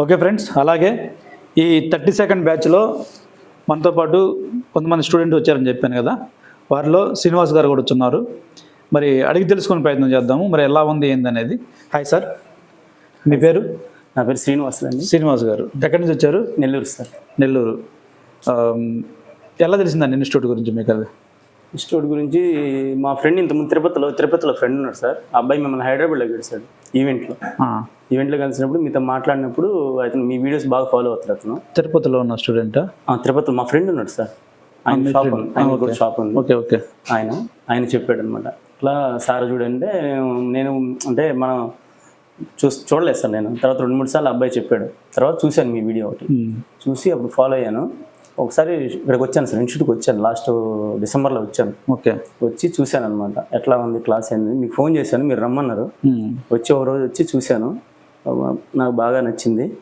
Okay friends అలాగే ఈ thirty second బ్యాచ్లో మనతో పాటు కొంతమంది స్టూడెంట్ వచ్చారని చెప్పాను కదా వారిలో శ్రీనివాస్ గారు కూడా వచ్చున్నారు. మరి అడిగి తెలుసుకునే ప్రయత్నం చేద్దాము మరి ఎలా ఉంది ఏంది అనేది. Hi sir. మీ పేరు? నా పేరు శ్రీనివాసులు అండి. శ్రీనివాస్ గారు. ఎక్కడి నుంచి వచ్చారు? నెల్లూరు సార్. నెల్లూరు. ఎలా తెలిసిందండి ఇన్స్టిట్యూట్ గురించి మీకు అది? ఇన్స్టిట్యూట్ గురించి మా ఫ్రెండ్ ఇంతకుముందు తిరుపతిలో తిరుపతిలో ఫ్రెండ్ ఉన్నాడు సార్. ఆ అబ్బాయి మిమ్మల్ని హైదరాబాద్లో గడిచాడు ఈవెంట్లో. ఈవెంట్లో కలిసినప్పుడు మీతో మాట్లాడినప్పుడు అతను మీ వీడియోస్ బాగా ఫాలో అవుతాడు అతను. తిరుపతిలో ఉన్న స్టూడెంటా? తిరుపతిలో మా ఫ్రెండ్ ఉన్నాడు సార్. ఆయన షాప్ ఆయన కూడా షాప్ ఉంది. Okay okay. ఆయన ఆయన చెప్పాడు అనమాట ఇట్లా సార్ చూడంటే నేను అంటే మనం చూసి చూడలేదు సార్ నేను. తర్వాత రెండు మూడు సార్లు అబ్బాయి చెప్పాడు. తర్వాత చూశాను మీ వీడియో ఒకటి. చూసి అప్పుడు ఫాలో అయ్యాను. ఒకసారి ఇక్కడికి వచ్చాను సార్ ఇన్స్టిట్యూట్కి వచ్చాను లాస్ట్ డిసెంబర్లో వచ్చాను. ఓకే. వచ్చి చూశాను అనమాట ఎట్లా ఉంది క్లాస్ ఏంది? మీకు ఫోన్ చేశాను మీరు రమ్మన్నారు. వచ్చి ఒక రోజు వచ్చి చూశాను. నాకు బాగా నచ్చింది.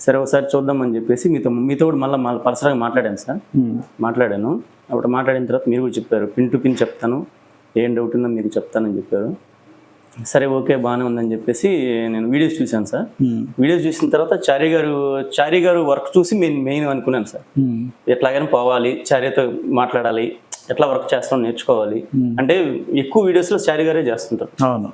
సరే ఒకసారి చూద్దామని చెప్పేసి మీతో మీతో కూడా మళ్ళీ మళ్ళీ పర్సనల్గా మాట్లాడాను సార్. మాట్లాడాను. అప్పుడు మాట్లాడిన తర్వాత మీరు కూడా చెప్పారు పిన్ టు పిన్ చెప్తాను. ఏం డౌట్ ఉందో మీరు చెప్తానని చెప్పారు. సరే ఓకే బాగానే ఉందని చెప్పేసి నేను వీడియోస్ చూశాను సార్. వీడియోస్ చూసిన తర్వాత చారి గారు చారి గారు వర్క్ చూసి నేను మెయిన్ అనుకున్నాను సార్. ఎట్లాగైనా పోవాలి చార్యతో మాట్లాడాలి ఎట్లా వర్క్ చేస్తాం నేర్చుకోవాలి. అంటే ఎక్కువ వీడియోస్లో చారి గారే చేస్తుంటారు. అవును.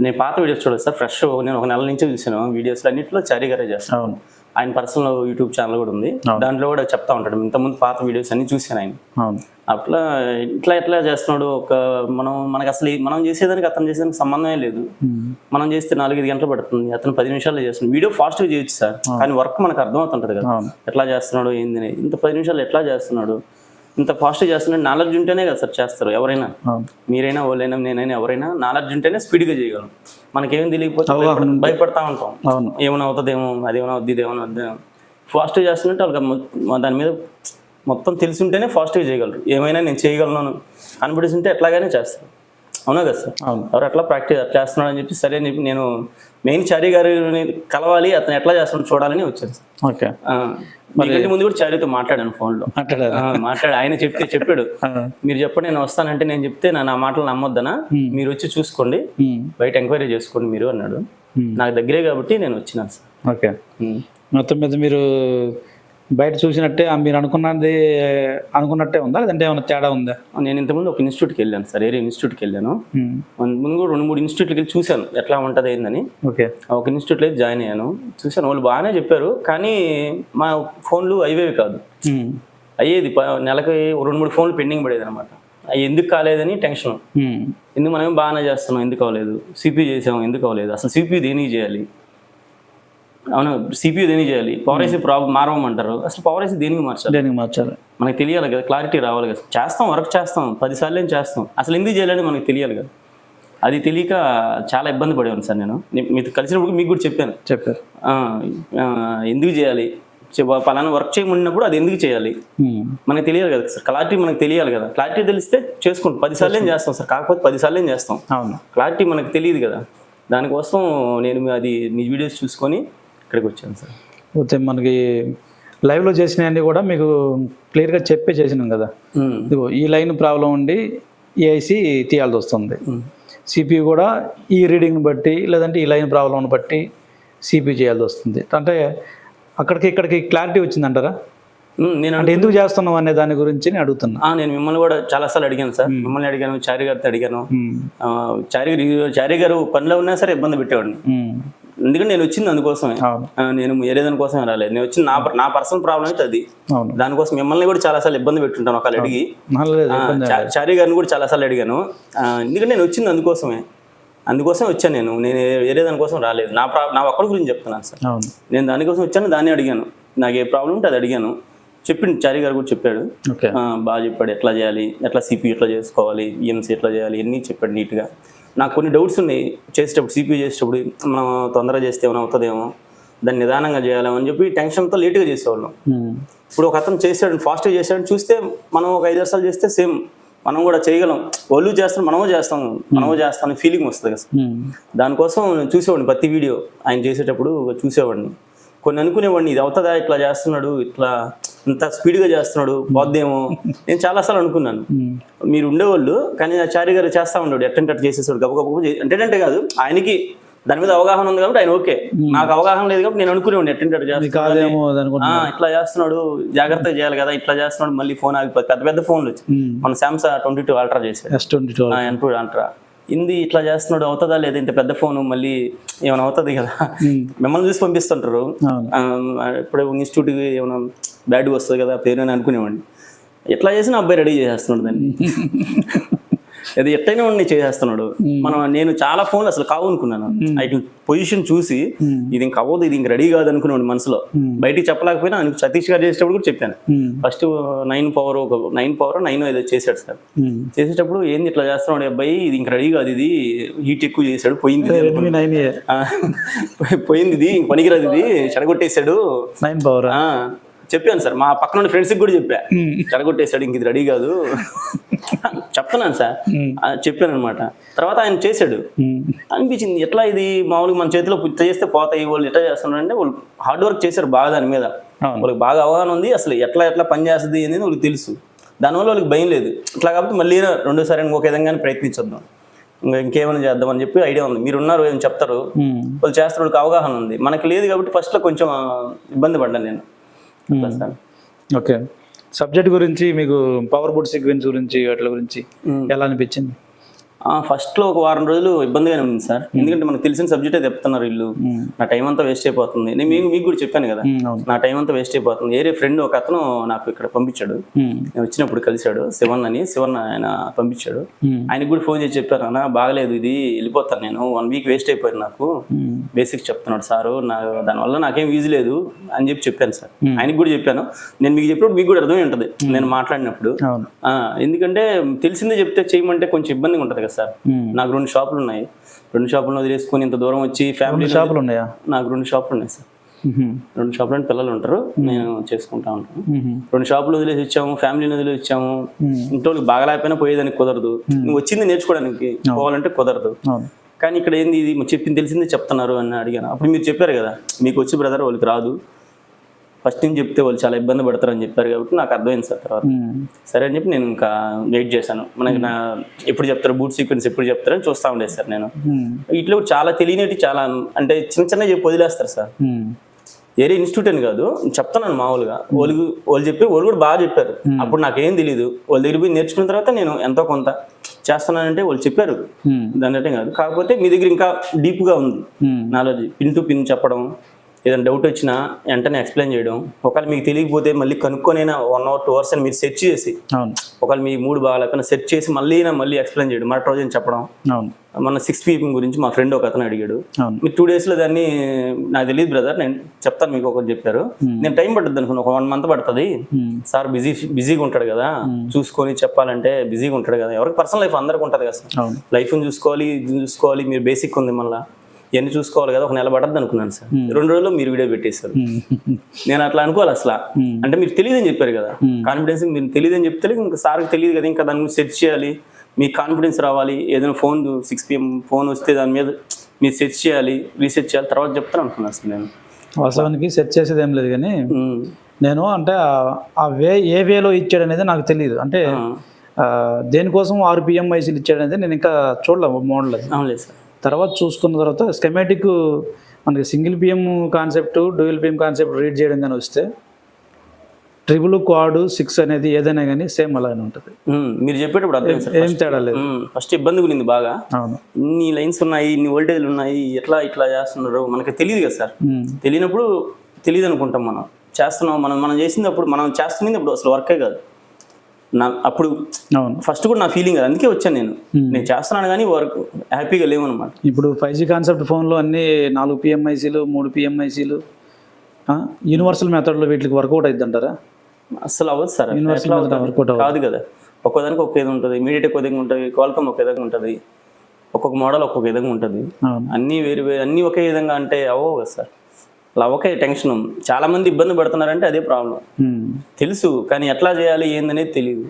నేను పాత వీడియోస్ చూడలేదు సార్ ఫ్రెష్ నేను ఒక నెల నుంచే చూసాను వీడియోస్ అన్నింటిలో చారి గారే చేస్తాను ఆయన పర్సనల్ యూట్యూబ్ ఛానల్ కూడా ఉంది. దాంట్లో కూడా చెప్తా ఉంటాడు. ఇంతకుముందు పాత వీడియోస్ అన్ని చూశాను ఆయన. అట్లా ఇట్లా ఎట్లా చేస్తున్నాడు? ఒక మనం మనకు అసలు మనం చేసేదానికి అతను చేసేదానికి సంబంధమే లేదు. మనం చేస్తే నాలుగైదు గంటలు పడుతుంది. అతను పది నిమిషాల్లో చేస్తున్నాడు. వీడియో ఫాస్ట్గా చేయొచ్చు సార్. కానీ వర్క్ మనకు అర్థమవుతుంటుంది కదా. ఎట్లా చేస్తున్నాడు? ఏంది. ఇంత పది నిమిషాలు ఎట్లా చేస్తున్నాడు? ఇంత ఫాస్ట్గా చేస్తున్నాడు నాలెడ్జ్ ఉంటేనే కదా సార్ చేస్తారు ఎవరైనా. మీరైనా వాళ్ళైనా నేనైనా ఎవరైనా నాలెడ్జ్ ఉంటేనే స్పీడ్గా చేయగలం. మనకేం తెలియకపోతే భయపడ- భయపడతా ఉంటాం. ఏమైనా అవుతుందేమో అదేమైనా వద్దు ఇదేమైనా వద్దు ఫాస్ట్గా చేస్తున్నట్టు వాళ్ళకి దాని మీద మొత్తం తెలిసి ఉంటేనే ఫాస్ట్గా చేయగలరు. ఏమైనా నేను చేయగలను ఉంటే ఎట్లాగానే చేస్తారు. అవునా కదా సార్? అవును. ఎవరు అట్లా ప్రాక్టీస్ అట్లా చేస్తున్నాడు అని చెప్పి సరే అని చెప్పి నేను మెయిన్ చారీ గారిని కలవాలి అతను ఎట్లా చేస్తున్నాడు చూడాలని వచ్చాను ఓకే. మీకంటే ముందు కూడా చారీతో మాట్లాడాను ఫోన్లో మాట్లాడారు? మాట్లాడు ఆయన చెప్తే చెప్పాడు. మీరు చెప్పండి నేను వస్తానంటే నేను చెప్తే నా మాటలు నమ్మొద్దనా? మీరు వచ్చి చూసుకోండి. బయట ఎంక్వైరీ చేసుకోండి మీరు అన్నాడు. నాకు దగ్గరే కాబట్టి నేను వచ్చినాను సార్. ఓకే. మొత్తం మీద మీరు బయట చూసినట్టే మీరు అనుకున్నది అనుకున్నట్టే ఉందా? లేదంటే ఏమైనా తేడా ఉందా? నేను ఇంతకుముందు ఒక ఇన్స్టిట్యూట్కి వెళ్ళాను సార్ ఏరియా ఇన్స్టిట్యూట్కి వెళ్ళాను. ముందు కూడా రెండు మూడు ఇన్స్టిట్యూట్కి వెళ్ళి చూశాను ఎట్లా ఉంటుంది ఏందని. ఓకే. ఒక ఇన్స్టిట్యూట్లో అయితే జాయిన్ అయ్యాను. చూశాను వాళ్ళు బాగానే చెప్పారు కానీ మా ఫోన్లు అయ్యేవి కాదు. అయ్యేది నెలకి రెండు మూడు ఫోన్లు పెండింగ్ పడేది అనమాట ఎందుకు కాలేదని టెన్షన్. ఎందుకు మనం బాగానే చేస్తున్నాం ఎందుకు అవ్వలేదు. సిపియూ చేసాం ఎందుకు అవ్వలేదు. అసలు సిపియూ దేనికి చేయాలి? అవును సిపియూ దేనికి చేయాలి? పవర్ ఐసీ ప్రాబ్లం మారవమంటారు. అసలు పవర్ ఐసీ దేనికి మార్చాలి? దేనికి మార్చాలి? మనకు తెలియాలి కదా క్లారిటీ రావాలి కదా. చేస్తాం వర్క్ చేస్తాం పదిసార్లు ఏం చేస్తాం? అసలు ఎందుకు చేయాలని మనకు తెలియాలి కదా. అది తెలియక చాలా ఇబ్బంది పడేవాను సార్ నేను. నీ- మీతో కలిసినప్పుడు మీకు కూడా చెప్పాను. చెప్పారు. ఎందుకు చేయాలి? పలానా వర్క్ చేయమన్నప్పుడు అది ఎందుకు చేయాలి? ఉమ్, మనకు తెలియాలి కదా సార్. క్లారిటీ మనకు తెలియాలి కదా. క్లారిటీ తెలిస్తే చేసుకుంటాం పదిసార్లు ఏం చేస్తాం సార్? కాకపోతే పదిసార్లు ఏం చేస్తాం? అవును. క్లారిటీ మనకు తెలియదు కదా. దానికోసం నేను అది మీ వీడియోస్ చూసుకొని ఇక్కడికి వచ్చాను సార్. పోతే మనకి లైవ్లో చేసినవన్నీ కూడా మీకు క్లియర్గా చెప్పే చేసినాం కదా. ఇదిగో ఈ లైన్ ప్రాబ్లం ఉండి ఏఐసి తీయాల్సి వస్తుంది. సిపియు కూడా ఈ రీడింగ్ని బట్టి లేదంటే ఈ లైన్ ప్రాబ్లంని బట్టి సిపియు చేయాల్సి వస్తుంది. అంటే అక్కడికి ఇక్కడికి క్లారిటీ వచ్చిందంటారా? నేను అంటే ఎందుకు చేస్తున్నాం అనే దాని గురించి నేను అడుగుతున్నా. నేను మిమ్మల్ని కూడా చాలాసార్లు అడిగాను సార్. మిమ్మల్ని అడిగాను చారి గారితో అడిగాను. చారి చారి గారు పనిలో ఉన్నా సరే ఇబ్బంది పెట్టేవాడిని. ఎందుకంటే నేను వచ్చింది అందుకోసమే. నేను వేరే దానికోసమే రాలేదు. నేను వచ్చింది నా నా పర్సనల్ ప్రాబ్లం అయితే అది. దానికోసం మిమ్మల్ని కూడా చాలాసార్లు ఇబ్బంది పెట్టుంటాను ఒకళ్ళు అడిగి. చారి గారిని కూడా చాలాసార్లు అడిగాను. ఆ, ఎందుకంటే నేను వచ్చింది అందుకోసమే. అందుకోసం వచ్చాను నేను. నేను వేరే దానికోసం రాలేదు. నా ప్రా నా ఒక్కడి గురించి చెప్తున్నాను సార్. నేను దానికోసం వచ్చాను దాన్ని అడిగాను. నాకు ఏ ప్రాబ్లం ఉంటే అది అడిగాను. చెప్పింది చారి గారు కూడా చెప్పాడు. బాగా చెప్పాడు ఎట్లా చేయాలి ఎట్లా సిపి ఎట్లా చేసుకోవాలి ఈఎంసీ ఎట్లా చేయాలి ఇవన్నీ చెప్పాడు నీట్గా నాకు కొన్ని డౌట్స్ ఉన్నాయి. చేసేటప్పుడు సిపి చేసేటప్పుడు మనం తొందరగా చేస్తే ఏమైనా అవుతుందేమో దాన్ని నిదానంగా చేయాలేమో అని చెప్పి టెన్షన్తో లేట్గా చేసేవాళ్ళం. ఇప్పుడు ఒక అతను చేసాడు ఫాస్ట్గా చేసాడు చూస్తే మనం ఒక ఐదు సార్లు చేస్తే సేమ్ మనం కూడా చేయగలం. వాళ్ళు చేస్తాం మనమో చేస్తాం మనమో చేస్తాం అనే ఫీలింగ్ వస్తుంది కదా. దానికోసం చూసేవాడిని ప్రతి వీడియో. ఆయన చేసేటప్పుడు చూసేవాడిని. కొన్ని అనుకునేవాడిని ఇది అవుతుందా ఇట్లా చేస్తున్నాడు ఇట్లా ఇంత స్పీడ్గా చేస్తున్నాడు పోద్దేమో. నేను చాలాసార్లు అనుకున్నాను. మీరు ఉండేవాళ్ళు కానీ ఆ చారి గారు చేస్తా ఉండేవాడు ఎట్టంటే అట్లా చేసేసాడు గబ గబ అంటే అంటే కాదు ఆయనకి దాని మీద అవగాహన ఉంది కాబట్టి ఆయన ఓకే. నాకు అవగాహన లేదు కాబట్టి నేను అనుకునేవాడిని ఎట్టంటే ఇట్లా చేస్తున్నాడు జాగ్రత్తగా చేయాలి కదా ఇట్లా చేస్తున్నాడు మళ్ళీ ఫోన్ ఆగిపోతుంది పెద్ద పెద్ద ఫోన్లు వచ్చి మన శాంసంగ్ ట్వంటీ టూ అల్ట్రా చేశాడు. ఎస్ ట్వంటీ టూ అల్ట్రా ఇంది ఇట్లా చేస్తున్నాడు అవుతుందా లేదా? ఇంత పెద్ద ఫోన్ మళ్ళీ ఏమైనా అవుతుంది కదా? మిమ్మల్ని చూసి పంపిస్తుంటారు. ఇప్పుడు ఇన్స్టిట్యూట్కి ఏమైనా బ్యాడ్ వస్తుంది కదా పేరు అని అనుకునేవాడిని. ఎట్లా చేసినా అబ్బాయి రెడీ చేసేస్తున్నాడు దాన్ని. అది ఎట్లయినా వాడిని చేసేస్తున్నాడు. మనం నేను చాలా ఫోన్లు అసలు కావు అనుకున్నాను. ఇట్లా పొజిషన్ చూసి ఇది ఇంక అవ్వదు ఇది ఇంక రెడీ కాదు అనుకునేవాడు మనసులో. బయటికి చెప్పలేకపోయినా సతీష్ గారు చేసేటప్పుడు కూడా చెప్పాను. ఫస్ట్ నైన్ పవర్ ఒక నైన్ పవర్ నైన్ ఏదో చేశాడు సార్. చేసేటప్పుడు ఏంది ఇట్లా చేస్తున్నాడు అబ్బాయి ఇది ఇంక రెడీ కాదు ఇది. హీట్ ఎక్కువ చేశాడు పోయింది పోయింది ఇది ఇంక పనికిరాదు ఇది చెడగొట్టేశాడు. Nine power? ఆ, చెప్పాను సార్ మా పక్కన ఉన్న ఫ్రెండ్స్కి కూడా చెప్పా. చెడగొట్టేశాడు ఇంక ఇది రెడీ కాదు. చెప్తున్నాను సార్ చెప్పాను అనమాట తర్వాత ఆయన చేశాడు. అనిపించింది ఎట్లా ఇది? మామూలుగా మన చేతిలో చేస్తే పోతాయి వాళ్ళు ఎట్లా చేస్తున్నారు అంటే వాళ్ళు హార్డ్ వర్క్ చేశారు బాగా దాని మీద. వాళ్ళకి బాగా అవగాహన ఉంది అసలు ఎట్లా ఎట్లా పని చేస్తుంది అనేది వాళ్ళకి తెలుసు. దానివల్ల వాళ్ళకి భయం లేదు. ఇట్లా కాబట్టి మళ్ళీ రెండోసారి ఇంకొక విధంగానే ప్రయత్నించొద్దాం. ఇంకా ఇంకేమైనా చేద్దాం అని చెప్పి ఐడియా ఉంది. మీరు ఉన్నారు ఏం చెప్తారు? వాళ్ళు చేస్తారు వాళ్ళకి అవగాహన ఉంది. మనకి లేదు కాబట్టి ఫస్ట్లో కొంచెం ఇబ్బంది పడ్డాను నేను. ఓకే సబ్జెక్ట్ గురించి మీకు పవర్ బోర్డ్ సీక్వెన్స్ గురించి వాటి గురించి ఎలా అనిపించింది? ఆ, ఫస్ట్లో ఒక వారం రోజులు ఇబ్బందిగానే ఉంది సార్. ఎందుకంటే మనకు తెలిసిన సబ్జెక్టే చెప్తున్నారు వీళ్ళు. నా టైం అంతా వేస్ట్ అయిపోతుంది. నేను మీకు మీకు కూడా చెప్పాను కదా. నా టైం అంతా వేస్ట్ అయిపోతుంది. ఏరే ఫ్రెండ్ ఒక అతను నాకు ఇక్కడ పంపించాడు. నేను వచ్చినప్పుడు కలిశాడు. శివన్ అని శివన్ ఆయన పంపించాడు. ఆయనకి కూడా ఫోన్ చేసి చెప్పాను. అన్న బాగలేదు ఇది వెళ్ళిపోతాను నేను. వన్ వీక్ వేస్ట్ అయిపోయింది నాకు. బేసిక్స్ చెప్తున్నాడు సారు. నా దానివల్ల నాకేం ఈజీ లేదు అని చెప్పి చెప్పాను సార్. ఆయనకి కూడా చెప్పాను. నేను మీకు చెప్పినప్పుడు మీకు కూడా అర్థమై ఉంటుంది. నేను మాట్లాడినప్పుడు. ఎందుకంటే తెలిసిందే చెప్తే చేయమంటే కొంచెం ఇబ్బందిగా ఉంటుంది కదా సార్. నాకు రెండు షాపులు ఉన్నాయి. రెండు షాపులను వదిలేసుకొని ఇంత దూరం వచ్చి ఫ్యామిలీ షాపులు ఉన్నాయా? నాకు రెండు షాపులు ఉన్నాయి సార్. రెండు షాపులు అంటే పిల్లలు ఉంటారు. నేను చేసుకుంటా ఉంటాను. రెండు షాపులు వదిలేసి వచ్చాము ఫ్యామిలీని వదిలేసి వచ్చాము. ఇంట్లో బాగా లేకపోయినా పోయేదానికి కుదరదు. నువ్వు వచ్చింది నేర్చుకోవడానికి పోవాలంటే కుదరదు. కానీ ఇక్కడ ఏంది ఇది చెప్పింది తెలిసింది చెప్తున్నారు అని అడిగాను. అప్పుడు మీరు చెప్పారు కదా మీకు వచ్చి బ్రదర్ వాళ్ళకి రాదు. ఫస్ట్ నుంచి చెప్తే వాళ్ళు చాలా ఇబ్బంది పడతారని చెప్పారు కాబట్టి నాకు అర్థమైంది సార్ తర్వాత. సరే అని చెప్పి నేను ఇంకా వెయిట్ చేశాను. మనకి నా ఎప్పుడు చెప్తారు బూట్ సీక్వెన్స్ ఎప్పుడు చెప్తారని చూస్తా ఉండేది సార్ నేను. ఇట్లా చాలా తెలియనివి చాలా అంటే చిన్న చిన్న చెప్పి వదిలేస్తారు సార్. ఏరే ఇన్స్టిట్యూట్ అని కాదు చెప్తున్నాను మామూలుగా. వాళ్ళు వాళ్ళు చెప్పి వాళ్ళు కూడా బాగా చెప్పారు. అప్పుడు నాకేం తెలియదు వాళ్ళ దగ్గర పోయి నేర్చుకున్న తర్వాత నేను ఎంతో కొంత చేస్తున్నానంటే వాళ్ళు చెప్పారు. దాని అంటే కాదు. కాకపోతే మీ దగ్గర ఇంకా డీప్గా ఉంది. నాలెడ్జ్ పిన్ టు పిన్ చెప్పడం ఏదైనా డౌట్ వచ్చినా వెంటనే ఎక్స్ప్లెయిన్ చేయడం. ఒకవేళ మీకు తెలియకపోతే మళ్ళీ కనుక్కొనైనా వన్ అవర్ టూ అవర్స్ అని మీరు సెర్చ్ చేసి ఒకవేళ మీ మూడు బాగాలేకపోయినా సెర్చ్ చేసి మళ్ళీ మళ్ళీ ఎక్స్ప్లెయిన్ చేయడం. మరొక రోజు చెప్పడం. మన సిక్స్ పీఎం గురించి మా ఫ్రెండ్ ఒక అతను అడిగాడు. మీరు టూ డేస్లో దాన్ని నాకు తెలియదు బ్రదర్ నేను చెప్తాను మీకు ఒకటి చెప్పారు. నేను టైం పడుతుంది అనుకున్నా ఒక వన్ మంత్ పడుతుంది. సార్ బిజీ బిజీగా ఉంటాడు కదా. చూసుకొని చెప్పాలంటే బిజీగా ఉంటాడు కదా. ఎవరికి పర్సనల్ లైఫ్ అందరికి ఉంటుంది కదా లైఫ్ని చూసుకోవాలి చూసుకోవాలి మీరు బేసిక్ ఉంది మళ్ళీ. ఇవన్నీ చూసుకోవాలి కదా ఒక నెల పడద్దు అనుకున్నాను సార్. రెండు రోజుల్లో మీరు వీడియో పెట్టేశారు. ఉమ్, నేను అట్లా అనుకోవాలి అసలు. అంటే మీరు తెలియదని చెప్పారు కదా. కాన్ఫిడెన్స్ మీరు తెలియదని చెప్తే ఇంకా సార్కి తెలియదు కదా ఇంకా దాని గురించి సెర్చ్ చేయాలి. మీకు కాన్ఫిడెన్స్ రావాలి. ఏదైనా ఫోన్ సిక్స్ పిఎం ఫోన్ వస్తే దాని మీద మీరు సెర్చ్ చేయాలి రీసెర్చ్ చేయాలి తర్వాత చెప్తాను అనుకున్నాను అసలు నేను. వాస్తవానికి సెర్చ్ చేసేది ఏం లేదు కానీ. నేను అంటే ఆ- వే ఏ వేలో ఇచ్చాడు అనేది నాకు తెలియదు అంటే దేనికోసం ఆరు పిఎం ఐసీలు ఇచ్చాడు అనేది నేను ఇంకా చూడలే మోడల్ అది అవునులేదు సార్. తర్వాత చూసుకున్న తర్వాత స్కెమాటిక్ మనకి single PM concept dual PM concept read చేయడం కానీ వస్తే ట్రిపుల్ క్వాడ్ సిక్స్ అనేది ఏదైనా కానీ సేమ్ అలానే ఉంటుంది. మీరు చెప్పేటప్పుడు అర్థం ఏం తేడా లేదు. ఫస్ట్ ఇబ్బంది గురింది బాగా. అవును. ఇన్ని లైన్స్ ఉన్నాయి ఇన్ని వోల్టేజ్లు ఉన్నాయి ఎట్లా ఇట్లా చేస్తున్నారు మనకి తెలియదు కదా సార్. తెలియనప్పుడు తెలియదు అనుకుంటాం మనం. చేస్తున్నాం మనం మనం చేసింది అప్పుడు మనం చేస్తుంది ఇప్పుడు అసలు వర్కే కాదు. నా అప్పుడు ఫస్ట్ కూడా నా ఫీలింగ్ అది. అందుకే వచ్చాను నేను. నేను చేస్తున్నాను కానీ వర్క్ హ్యాపీగా లేవన్నమాట ఇప్పుడు ఫైవ్ జీ కాన్సెప్ట్ ఫోన్లో అన్ని నాలుగు పిఎంఐసీలు మూడు పిఎంఐసీలు యూనివర్సల్ మెథడ్లో వీటికి వర్కౌట్ అవుతుంది అంటారా అసలు అవ్వదు సార్. యూనివర్సల్? వర్కౌట్ కాదు కదా. ఒక్కోదానికి ఒక విధంగా ఉంటుంది. మీడియట్ ఒక విధంగా ఉంటుంది. క్వాల్కమ్ ఒక విధంగా ఉంటుంది. ఒక్కొక్క మోడల్ ఒక్కొక్క విధంగా ఉంటుంది. అన్నీ వేరు వేరు అన్నీ ఒకే విధంగా అంటే అవ్వవు కదా సార్. అలా ఒకే టెన్షన్ చాలా మంది ఇబ్బంది పడుతున్నారంటే అదే ప్రాబ్లం. తెలుసు కానీ ఎట్లా చేయాలి ఏందనేది తెలియదు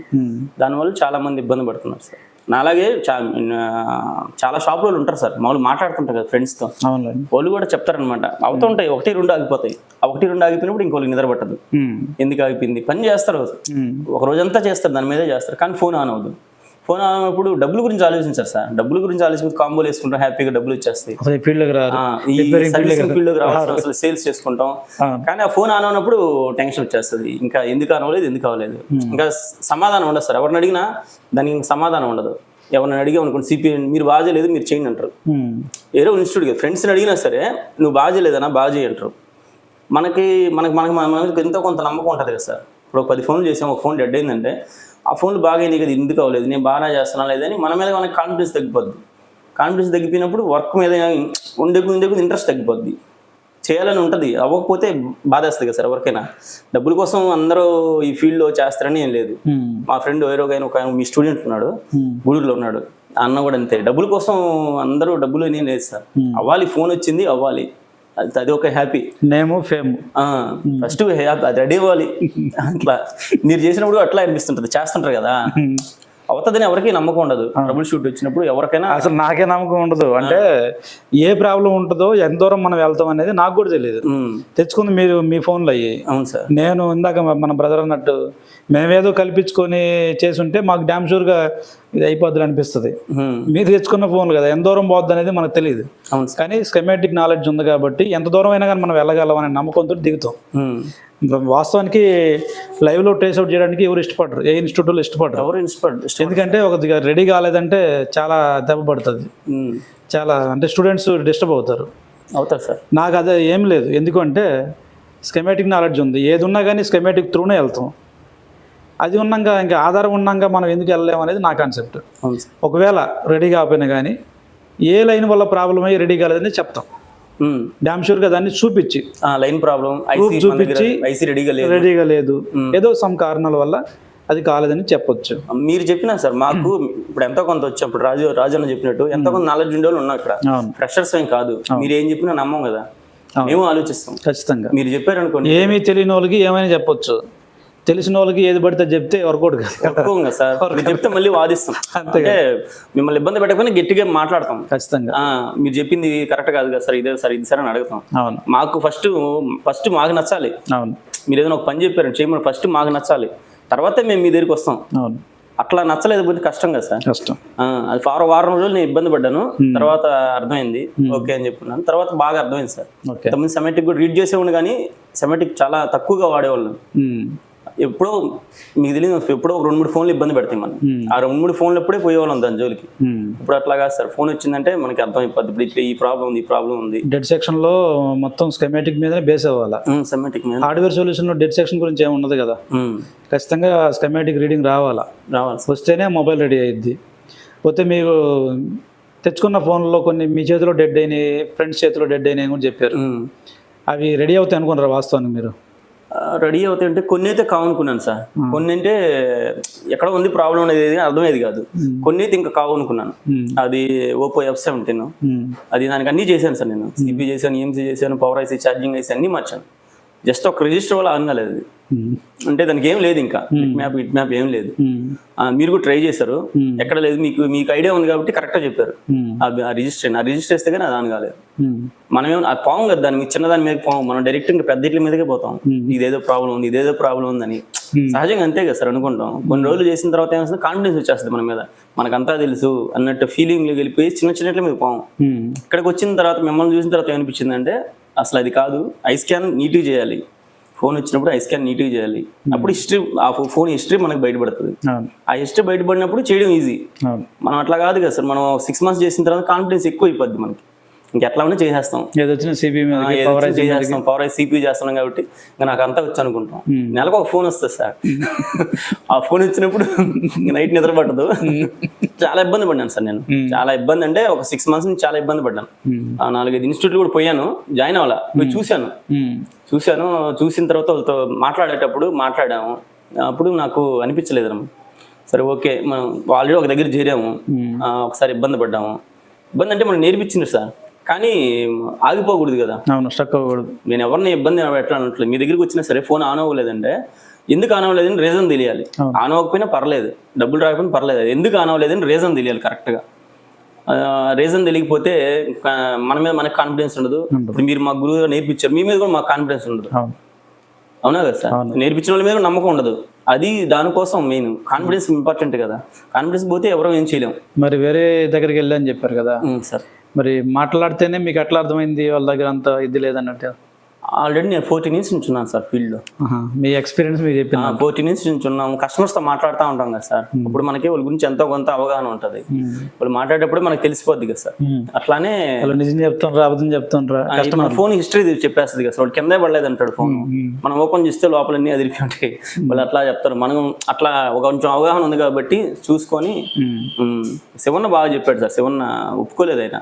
దానివల్ల చాలా మంది ఇబ్బంది పడుతున్నారు సార్. ఆ, చాలా షాప్ వాళ్ళు ఉంటారు సార్. మామూలు మాట్లాడుతుంటారు కదా ఫ్రెండ్స్తో వాళ్ళు కూడా చెప్తారనమాట అవుతుంటాయి ఒకటి రెండు ఆగిపోతాయి. ఒకటి రెండు ఆగిపోయినప్పుడు ఇంకోళ్ళకి నిద్ర పట్టదు. ఎందుకు ఆగిపోయింది? పని చేస్తారు. ఒక రోజంతా చేస్తారు దాని మీదే చేస్తారు. కానీ ఫోన్ ఆన్ అవ్వదు. ఫోన్ ఆనప్పుడు డబ్బుల గురించి ఆలోచించారు సార్. డబ్బుల గురించి ఆలోచించి కాంబోలు వేసుకుంటాం హ్యాపీగా డబ్బులు వచ్చేస్తాయి అసలు ఈ ఫీల్డ్లోకి సేల్స్ చేసుకుంటాం. కానీ ఆ ఫోన్ ఆన్ అయినప్పుడు టెన్షన్ వచ్చేస్తుంది. ఇంకా ఎందుకు అనవలేదు ఎందుకు అవ్వలేదు. ఇంకా సమాధానం ఉండదు సార్. ఎవరిని అడిగినా దానికి ఇంకా సమాధానం ఉండదు. ఎవరిని అడిగా అనుకోండి సిపి మీరు బాగా చేయలేదు మీరు చేయండి అంటారు. ఏదో ఇన్స్టిట్యూట్ ఫ్రెండ్స్ని అడిగినా సరే నువ్వు బాగా చేయలేదన్నా బాగా చేయి అంటారు. మనకి మనకి మనకి మన మనకి ఎంతో కొంత నమ్మకం ఉంటుంది కదా సార్. ఇప్పుడు పది ఫోన్లు చేసాం ఒక ఫోన్ డెడ్ అయిందంటే ఆ ఫోన్లు బాగా అయింది కదా ఎందుకు అవ్వలేదు? నేను బాగా చేస్తున్నా లేదని మన మీద మనకి కాన్ఫిడెన్స్ తగ్గిపోద్ది. కాన్ఫిడెన్స్ తగ్గిపోయినప్పుడు వర్క్ మీద ఉండే ఉండే ఇంట్రెస్ట్ తగ్గిపోద్ది. చేయాలని ఉంటుంది. అవ్వకపోతే బాధేస్తుంది కదా సార్ ఎవరికైనా. డబ్బుల కోసం అందరూ ఈ ఫీల్డ్లో చేస్తారని ఏం లేదు. మా ఫ్రెండ్ వేరే ఒక మీ స్టూడెంట్ ఉన్నాడు. గూడూరులో ఉన్నాడు. అన్న కూడా అంతే. డబ్బుల కోసం అందరూ డబ్బులు నేను లేదు సార్. అవ్వాలి ఫోన్ వచ్చింది అవ్వాలి. అది ఒక హ్యాపీ నేము ఫేమ్ ఫస్ట్ అది రెడీ అవ్వాలి అట్లా. మీరు చేసినప్పుడు అట్లా అనిపిస్తుంటది. చేస్తుంటారు కదా. అవుతుందని ఎవరికి నమ్మకం ఉండదు. డబుల్ షూట్ వచ్చినప్పుడు ఎవరికైనా అసలు నాకే నమ్మకం ఉండదు. అంటే ఏ ప్రాబ్లం ఉంటుందో ఎంత దూరం మనం వెళ్తాం అనేది నాకు కూడా తెలియదు తెచ్చుకుంది మీరు మీ ఫోన్లో అయ్యి. అవును సార్. నేను ఇందాక మన బ్రదర్ అన్నట్టు మేమేదో కల్పించుకొని చేసుంటే మాకు డ్యామ్ షూర్గా ఇది అయిపోద్ది అనిపిస్తుంది. మీరు తెచ్చుకున్న ఫోన్లు కదా ఎంత దూరం పోద్ది అనేది మనకు తెలియదు కానీ స్కెమాటిక్ నాలెడ్జ్ ఉంది కాబట్టి ఎంత దూరం అయినా కానీ మనం వెళ్ళగలం అనే నమ్మకంతో దిగుతాం. వాస్తవానికి లైవ్లో ట్రేస్ అవుట్ చేయడానికి ఎవరు ఇష్టపడరు ఏ ఇన్స్టిట్యూట్లో ఇష్టపడరు. ఎవరు ఇన్స్పైర్డ్ ఎందుకంటే ఒక రెడీ కాలేదంటే చాలా దెబ్బ పడుతుంది. చాలా అంటే స్టూడెంట్స్ డిస్టర్బ్ అవుతారు. అవుతారు సార్. నాకు అదే ఏం లేదు. ఎందుకంటే స్కెమాటిక్ నాలెడ్జ్ ఉంది. ఏది ఉన్నా కానీ స్కెమాటిక్ త్రూనే వెళ్తాం. అది ఉన్నాక ఇంకా ఆధారం ఉన్నాక మనం ఎందుకు వెళ్ళలేము అనేది నా కాన్సెప్ట్ ఒకవేళ రెడీ కాకపోయినా కానీ ఏ లైన్ వల్ల ప్రాబ్లం అయ్యి రెడీ కాలేదని చెప్తాం. డ్యామ్ షూర్గా దాన్ని చూపించి. ఆ, లైన్ ప్రాబ్లం చూపించి రెడీగా లేదు. ఏదో సమ్ కారణాల వల్ల అది కాలేదని చెప్పొచ్చు. మీరు చెప్పినా సార్ మాకు ఇప్పుడు ఎంతో కొంత వచ్చాం. ఇప్పుడు రాజు రాజు అన్న చెప్పినట్టు ఎంతో కొంత నాలెడ్జ్ ఉండే వాళ్ళు ఉన్నారు ఇక్కడ. అవును. ఫ్రెషర్స్ ఏం కాదు. మీరు ఏం చెప్పినా నమ్మం కదా. మేము ఆలోచిస్తాం. ఖచ్చితంగా. మీరు చెప్పారు అనుకోండి ఏమీ తెలియని వాళ్ళకి ఏమైనా చెప్పొచ్చు. తెలిసిన వాళ్ళకి ఏది పడితే చెప్తే వర్కౌట్ కాదు. సార్. చెప్తే మళ్ళీ వాదిస్తాం. అంటే మిమ్మల్ని ఇబ్బంది పెట్టకపోయినా గట్టిగా మాట్లాడతాం. ఖచ్చితంగా. మీరు చెప్పింది కరెక్ట్ కాదు కదా సార్ ఇదే సార్ ఇది సార్ అని అడుగుతాం. అవును. మాకు ఫస్ట్ ఫస్ట్ మాకు నచ్చాలి. అవును. మీరు ఏదైనా ఒక పని చెప్పారు చేయమని ఫస్ట్ మాకు నచ్చాలి. తర్వాతే మేము మీ దగ్గరికి వస్తాం. అవును. అట్లా నచ్చలేదు పోతే కష్టం కదా సార్. కష్టం. అది వారం వారం రోజులు నేను ఇబ్బంది పడ్డాను. తర్వాత అర్థమైంది. ఓకే అని చెప్పుకున్నాను తర్వాత బాగా అర్థమైంది సార్. ఇంతకుముందు సెమెటిక్ కూడా రీడ్ చేసేవాడిని కానీ సెమెటిక్ చాలా తక్కువగా వాడేవాళ్ళం. ఎప్పుడో మీకు తెలియదు ఎప్పుడో ఒక రెండు మూడు ఫోన్లు ఇబ్బంది పెడతాయి మనం. ఆ రెండు మూడు ఫోన్లు ఎప్పుడే పోయేవాళ్ళం దాని జోలికి. ఇప్పుడు అట్లా కాదు సార్ ఫోన్ వచ్చిందంటే మనకి అర్థమైపోద్ది. ఇప్పుడు ఇట్లా ఈ ప్రాబ్లం ఉంది ఈ ప్రాబ్లం ఉంది. డెడ్ సెక్షన్లో మొత్తం స్కెమాటిక్ మీదనే బేస్ అవ్వాలా? మీద హార్డ్వేర్ సొల్యూషన్లో డెడ్ సెక్షన్ గురించి ఏమి ఉండదు కదా? ఖచ్చితంగా స్కెమాటిక్ రీడింగ్ రావాలా? రావాలి వస్తేనే మొబైల్ రెడీ అయ్యిద్ది పోతే మీరు తెచ్చుకున్న ఫోన్లో కొన్ని మీ చేతిలో డెడ్ అయినాయి ఫ్రెండ్స్ చేతిలో డెడ్ అయినాయి అని చెప్పారు. అవి రెడీ అవుతాయి అనుకున్నారా వాస్తవానికి మీరు? రెడీ అవుతాయి అంటే కొన్ని అయితే కావనుకున్నాను సార్ కొన్ని అంటే ఎక్కడ ఉంది ప్రాబ్లం అనేది అర్థమయ్యేది కాదు కొన్ని అయితే ఇంకా కావనుకున్నాను. అది ఓపో ఎఫ్ సెవెంటీన్. అది దానికి అన్ని చేశాను సార్ నేను సిపి చేశాను ఈఎంసీ చేశాను పవర్ ఐసీ ఛార్జింగ్ ఐసీ అన్ని మార్చాను జస్ట్ ఒక రిజిస్టర్ వల్ల. ఉమ్. అంటే దానికి ఏం లేదు ఇంకా. మ్యాప్ ఇట్ మ్యాప్ ఏం లేదు. ఆ, మీరు కూడా ట్రై చేశారు. ఎక్కడ లేదు మీకు మీకు ఐడియా ఉంది కాబట్టి కరెక్ట్గా చెప్పారు. ఆ రిజిస్టర్ ఆ రిజిస్టర్ వేస్తే కానీ అది ఆన్ కాలేదు. ఉమ్. మనం ఏమో అది పోం కదా దాని చిన్న దాని మీద పోం మనం డైరెక్ట్ ఇంకా పెద్ద ఇట్ల మీదకే పోతాం. ఇదేదో ప్రాబ్లం ఉంది ఇదేదో ప్రాబ్లం ఉందని సహజంగా అంతే కదా సార్ అనుకుంటాం. కొన్ని రోజులు చేసిన తర్వాత ఏమొస్తుంది కాన్ఫిడెన్స్ వచ్చేస్తుంది మన మీద. మనకంతా తెలుసు అన్నట్టు ఫీలింగ్ వెళ్ళిపోయి చిన్న చిన్న ఇట్ల మీద పోం ఉమ్. ఇక్కడికి వచ్చిన తర్వాత మిమ్మల్ని చూసిన తర్వాత ఏమనిపించింది అంటే అసలు అది కాదు ఐ స్కాన్ నీట్గా చేయాలి. ఫోన్ వచ్చినప్పుడు ఐ స్కాన్ నీట్గా చేయాలి. అప్పుడు హిస్టరీ ఆ ఫోన్ హిస్టరీ మనకు బయటపడుతుంది. ఆ హిస్టరీ బయటపడినప్పుడు చేయడం ఈజీ మనం అట్లా కాదు కదా సార్ మనం సిక్స్ మంత్స్ చేసిన తర్వాత కాన్ఫిడెన్స్ ఎక్కువ అయిపోద్ది మనకి. ఇంకెట్లా ఉన్నా చేసేస్తాం. ఏది వచ్చిన సిబి మీద ఆ, ఏదో ఒకటి చేసేస్తాం. పవర్ సిపి చేస్తున్నాం కాబట్టి ఇంకా నాకు అంతా వచ్చి అనుకుంటాం నెలకు ఒక ఫోన్ వస్తుంది సార్. ఆ ఫోన్ వచ్చినప్పుడు నైట్ నిద్ర పట్టదు. చాలా ఇబ్బంది పడ్డాను సార్ నేను. చాలా ఇబ్బంది అంటే ఒక సిక్స్ మంత్స్ నుంచి చాలా ఇబ్బంది పడ్డాను. ఆ, నాలుగైదు ఇన్స్టిట్యూట్ కూడా పోయాను. జాయిన్ అవ్వాలా? పోయి చూశాను. చూశాను. చూసిన తర్వాత వాళ్ళతో మాట్లాడేటప్పుడు మాట్లాడాము. అప్పుడు నాకు అనిపించలేదు. సరే ఓకే. మనం ఆల్రెడీ ఒక దగ్గర చేరాము. ఒకసారి ఇబ్బంది పడ్డాము. ఇబ్బంది అంటే మనం నేర్పించింది సార్. కానీ ఆగిపోకూడదు కదా. అవును స్టక్ అవ్వకూడదు. నేను ఎవరిని ఇబ్బంది పెట్టాలి అనట్లేదు మీ దగ్గరికి వచ్చినా సరే ఫోన్ ఆన్ అవ్వలేదంటే ఎందుకు ఆన్ అవ్వలేదని రీజన్ తెలియాలి. ఆన్ అవ్వకపోయినా పర్లేదు. డబ్బులు రాకపోయినా పర్లేదు. ఎందుకు ఆన్ అవ్వలేదని రీజన్ తెలియాలి కరెక్ట్గా రీజన్ తెలియకపోతే మన మీద మనకు కాన్ఫిడెన్స్ ఉండదు. ఇప్పుడు మీరు మా గురువు నేర్పించారు మీ మీద కూడా మాకు కాన్ఫిడెన్స్ ఉండదు. అవును. కదా సార్? నేర్పించిన వాళ్ళ మీద నమ్మకం ఉండదు. అది దానికోసం మెయిన్ కాన్ఫిడెన్స్ ఇంపార్టెంట్ కదా. కాన్ఫిడెన్స్ పోతే ఎవరో ఏం చేయలేం. మరి వేరే దగ్గరికి వెళ్ళి అని చెప్పారు కదా. సార్. మరి మాట్లాడితేనే మీకు ఎట్లా అర్థమైంది వాళ్ళ దగ్గర అంత ఇది లేదన్నట్టు? ఆల్రెడీ నేను ఫోర్టీన్ ఇయర్స్ నుంచి ఉన్నాను సార్ ఫీల్డ్లో. ఆహా. మీ ఎక్స్పీరియన్స్ మీకు చెప్పింది ఫోర్టీన్ ఇయర్స్ నుంచి ఉన్నాం కస్టమర్స్తో మాట్లాడుతూ ఉంటాం కదా సార్. ఇప్పుడు మనకి వాళ్ళ గురించి ఎంతో కొంత అవగాహన ఉంటుంది. వాళ్ళు మాట్లాడేటప్పుడు మనకు తెలిసిపోద్ది కదా సార్. అట్లానే వాళ్ళు నిజం చెప్తుండ్రా అబద్ధం చెప్తుండ్రా? మన ఫోన్ హిస్టరీ చెప్పేస్తుంది కదా సార్. వాడు కిందే పడలేదు అంటాడు ఫోన్. మనం ఓపెన్ చేస్తే లోపల అన్ని అదిరిపి ఉంటాయి. వాళ్ళు అట్లా చెప్తారు. మనం అట్లా ఒక కొంచెం అవగాహన ఉంది కాబట్టి చూసుకొని శివన్న బాగా చెప్పాడు సార్. శివన్న ఒప్పుకోలేదు ఆయన.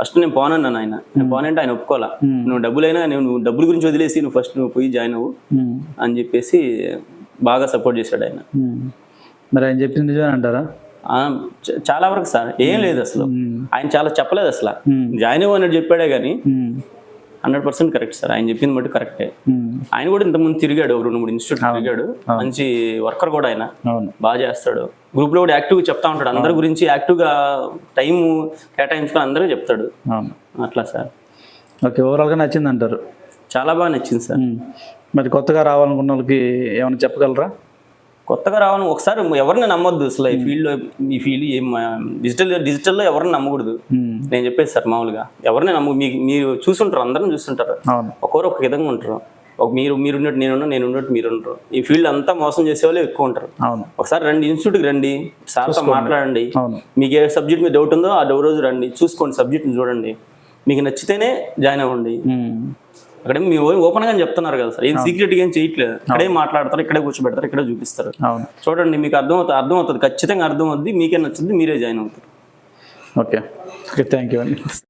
ఫస్ట్ నేను పోనన్నాను ఆయన. పోనంటే ఆయన ఒప్పుకోవాలా? నువ్వు డబ్బులైనా నువ్వు డబ్బుల గురించి వదిలేసి నువ్వు ఫస్ట్ నువ్వు పోయి జాయిన్ అవ్వు అని చెప్పేసి బాగా సపోర్ట్ చేశాడు ఆయన. మరి ఆయన చెప్పింది నిజమే అంటారా? చాలా వరకు సార్ ఏం లేదు అసలు. ఆయన చాలా చెప్పలేదు అసలు. జాయిన్ అవ్వు అన్నట్టు చెప్పాడే కానీ హండ్రెడ్ పర్సెంట్ కరెక్ట్ సార్. ఆయన చెప్పింది మటు కరెక్టే. ఆయన కూడా ఇంతకుముందు తిరిగాడు రెండు మూడు ఇన్స్టిట్యూట్ తిరిగాడు. మంచి వర్కర్ కూడా ఆయన. బాగా చేస్తాడు. గ్రూప్లో కూడా యాక్టివ్గా చెప్తా ఉంటాడు. అందరి గురించి యాక్టివ్గా టైం కేటాయించుకొని అందరూ చెప్తాడు. అట్లా సార్. ఓకే ఓవరాల్గా నచ్చింది అంటారు చాలా బాగా నచ్చింది సార్. మరి కొత్తగా రావాలనుకున్న వాళ్ళకి ఏమైనా చెప్పగలరా? కొత్తగా రావాలని ఒకసారి ఎవరిని నమ్మొద్దు అసలు ఈ ఫీల్డ్లో ఈ ఫీల్డ్ ఏం డిజిటల్ డిజిటల్లో ఎవరిని నమ్మకూడదు. నేను చెప్పేది సార్ మామూలుగా. ఎవరిని నమ్ము మీకు మీరు చూసుంటారు అందరం చూస్తుంటారు ఒక్కొరు ఒక విధంగా ఉంటారు. ఒక మీరు మీరు ఉన్నట్టు నేను నేను ఉన్నట్టు మీరు ఉంటారు. ఈ ఫీల్డ్ అంతా మోసం చేసే వాళ్ళే ఎక్కువ ఉంటారు. ఒకసారి రండి ఇన్స్టిట్యూట్కి రండి సార్తో మాట్లాడండి. మీకు ఏ సబ్జెక్ట్ మీద డౌట్ ఉందో ఆ డౌట్ రోజు రండి చూసుకోండి సబ్జెక్ట్ని చూడండి. మీకు నచ్చితేనే జాయిన్ అవ్వండి. అక్కడే మీ ఓపెన్గా చెప్తున్నారు కదా సార్. ఏం సీక్రెట్ ఏం చేయట్లేదు. ఇక్కడే మాట్లాడతారు ఇక్కడే కూర్చోబెడతారు ఇక్కడే చూపిస్తారు. చూడండి మీకు అర్థం అవుతుంది అర్థం అవుతుంది ఖచ్చితంగా అర్థం అవుతుంది మీకే నచ్చుతుంది మీరే జాయిన్ అవుతారు. ఓకే. ఓకే థ్యాంక్ యూ అండి.